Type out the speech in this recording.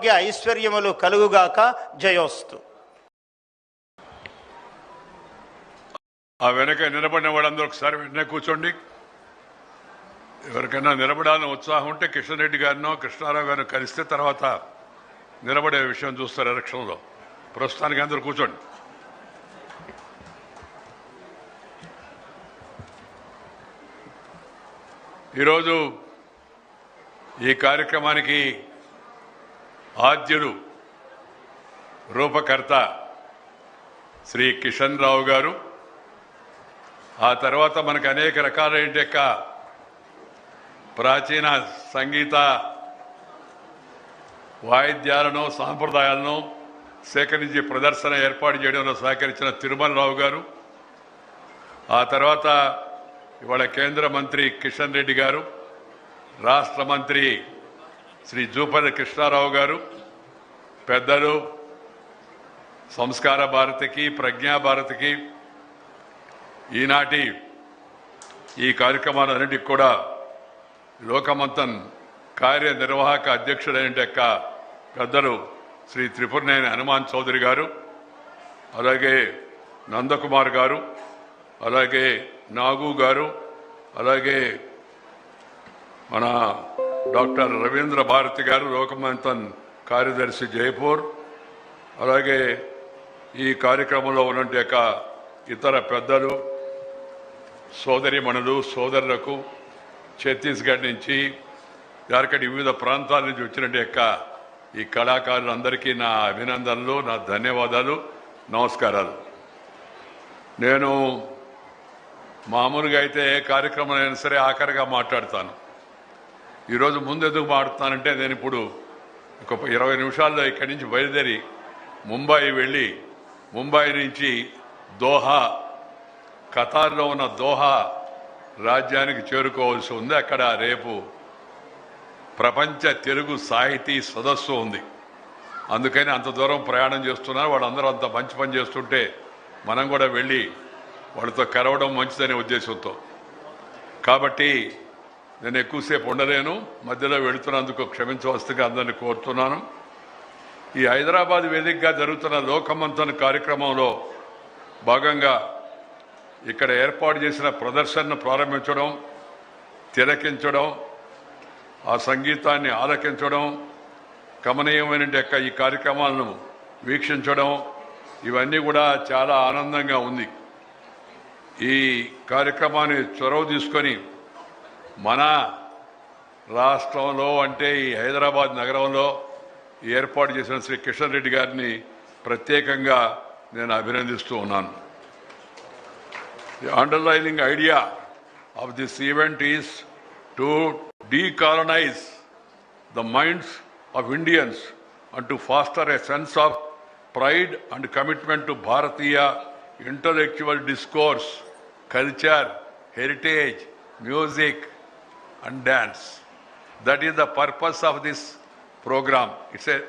ఆరోగ్య ఐశ్వర్యములు కలుగుగాక జయోస్తు. ఆ వెనక నిలబడిన వాళ్ళందరూ ఒకసారి వెంటనే కూర్చోండి. ఎవరికైనా నిలబడాలని ఉత్సాహం ఉంటే కిషన్ రెడ్డి గారినో కృష్ణారావు గారినో కలిస్తే తర్వాత నిలబడే విషయం చూస్తారు ఎలక్షన్లో. ప్రస్తుతానికి అందరూ కూర్చోండి. ఈరోజు ఈ కార్యక్రమానికి ఆద్యుడు రూపకర్త శ్రీ కిషన్ రావు గారు. ఆ తర్వాత మనకు అనేక రకాలైన యొక్క ప్రాచీన సంగీత వాయిద్యాలను సాంప్రదాయాలను సేకరించి ప్రదర్శన ఏర్పాటు చేయడంలో సహకరించిన తిరుమలరావు గారు. ఆ తర్వాత ఇవాళ కేంద్ర మంత్రి కిషన్ రెడ్డి గారు రాష్ట్ర మంత్రి శ్రీ జూపల్లి కృష్ణారావు గారు పెద్దలు సంస్కార భారతికి ప్రజ్ఞా భారతికి ఈనాటి ఈ కార్యక్రమాలన్నిటికి కూడా లోకమంతన్ కార్యనిర్వాహక అధ్యక్షుడైన యొక్క పెద్దలు శ్రీ త్రిపురనేని హనుమాన్ చౌదరి గారు అలాగే నందకుమార్ గారు అలాగే నాగు గారు అలాగే మన డాక్టర్ రవీంద్ర భారతి గారు లోకమంతన్ కార్యదర్శి జైపూర్ అలాగే ఈ కార్యక్రమంలో ఉన్నటు యొక్క ఇతర పెద్దలు సోదరిమణులు సోదరులకు ఛత్తీస్గఢ్ నుంచి జార్ఖండ్ వివిధ ప్రాంతాల నుంచి వచ్చినట్టు యొక్క ఈ కళాకారులందరికీ నా అభినందనలు నా ధన్యవాదాలు నమస్కారాలు. నేను మామూలుగా అయితే ఏ కార్యక్రమం అయినా సరే ఆఖరిగా మాట్లాడతాను. ఈరోజు ముందు ఎందుకు మాట్లాడుతానంటే నేను ఇప్పుడు ఒక ఇరవై నిమిషాల్లో ఇక్కడి నుంచి బయలుదేరి ముంబై వెళ్ళి ముంబై నుంచి దోహా ఖతార్లో ఉన్న దోహా రాజ్యానికి చేరుకోవాల్సి ఉంది. అక్కడ రేపు ప్రపంచ తెలుగు సాహితీ సదస్సు ఉంది. అందుకని అంత దూరం ప్రయాణం చేస్తున్నారు. వాళ్ళందరూ అంత మంచి పని చేస్తుంటే మనం కూడా వెళ్ళి వాళ్ళతో కలవడం మంచిదనే ఉద్దేశంతో. కాబట్టి నేను ఎక్కువసేపు ఉండలేను. మధ్యలో వెళుతున్నందుకు క్షమించవస్తుగా అందరినీ కోరుతున్నాను. ఈ హైదరాబాద్ వేదికగా జరుగుతున్న లోకమంతన్ కార్యక్రమంలో భాగంగా ఇక్కడ ఏర్పాటు చేసిన ప్రదర్శనను ప్రారంభించడం తిలకించడం ఆ సంగీతాన్ని ఆలకించడం కమనీయమైన యొక్క ఈ కార్యక్రమాలను వీక్షించడం ఇవన్నీ కూడా చాలా ఆనందంగా ఉంది. ఈ కార్యక్రమాన్ని చొరవ తీసుకొని మన రాష్ట్రంలో అంటే ఈ హైదరాబాద్ నగరంలో ఏర్పాటు చేసిన శ్రీ కిషన్ రెడ్డి గారిని ప్రత్యేకంగా నేను అభినందిస్తూ ఉన్నాను The underlying idea of this event is to decolonize the minds of Indians and to foster a sense of pride and commitment to Bharatiya intellectual discourse, culture, heritage, music, and dance. That is the purpose of this program. It's a